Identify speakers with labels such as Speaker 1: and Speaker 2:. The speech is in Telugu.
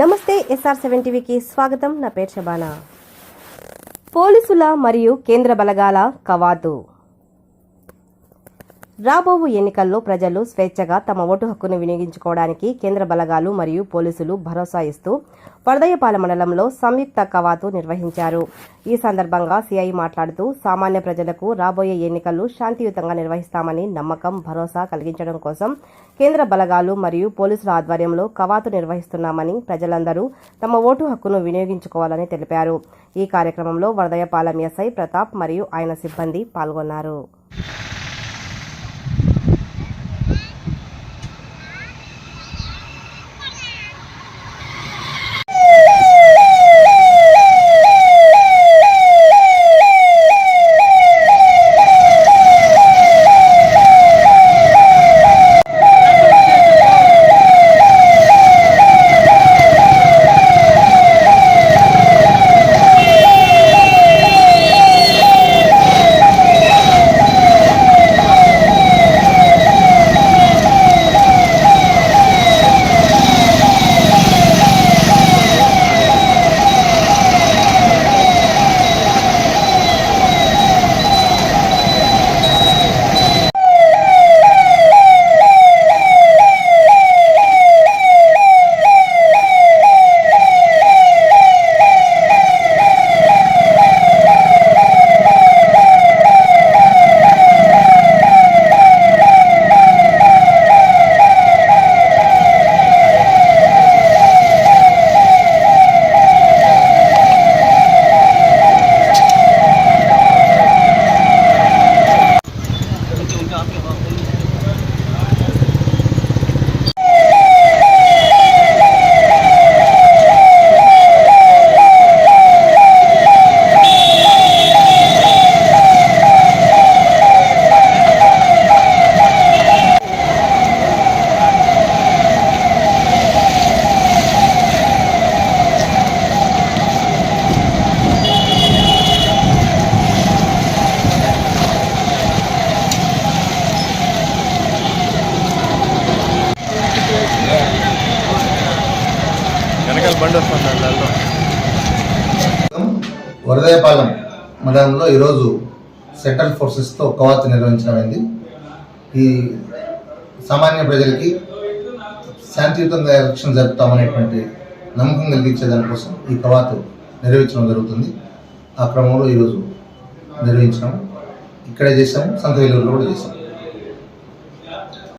Speaker 1: నమస్తే ఎస్ఆర్ సెవెన్ టీవీకి స్వాగతం. నా పేరు శబానా పోలీసుల మరియు కేంద్ర బలగాల కవాతు. రాబోవు ఎన్నికల్లో ప్రజలు స్వేచ్ఛగా తమ ఓటు హక్కును వినియోగించుకోవడానికి కేంద్ర బలగాలు మరియు పోలీసులు భరోసా ఇస్తూ వడదయ్యపాల మండలంలో సంయుక్త కవాతు నిర్వహించారు. ఈ సందర్భంగా సిఐ మాట్లాడుతూ సామాన్య ప్రజలకు రాబోయే ఎన్నికలు శాంతియుతంగా నిర్వహిస్తామని నమ్మకం భరోసా కలిగించడం కోసం కేంద్ర బలగాలు మరియు పోలీసుల ఆధ్వర్యంలో కవాతు నిర్వహిస్తున్నామని ప్రజలందరూ తమ ఓటు హక్కును వినియోగించుకోవాలని తెలిపారు. ఈ కార్యక్రమంలో వడదయ్యపాలెం ఎస్ఐ ప్రతాప్ మరియు ఆయన సిబ్బంది పాల్గొన్నారు.
Speaker 2: బండి వస్తుంది
Speaker 3: వరదయపాలెం మండలంలో ఈరోజు సెంట్రల్ ఫోర్సెస్తో కవాతు నిర్వహించడమైంది. ఈ సామాన్య ప్రజలకి శాంతియుతంగా ఎలక్షన్ జరుపుతామనేటువంటి నమ్మకం కలిగించే దానికోసం ఈ కవాతు నిర్వహించడం జరుగుతుంది. ఆ క్రమంలో ఈరోజు నిర్వహించడం ఇక్కడే చేసాము సంత వెలుగులో కూడా చేసాం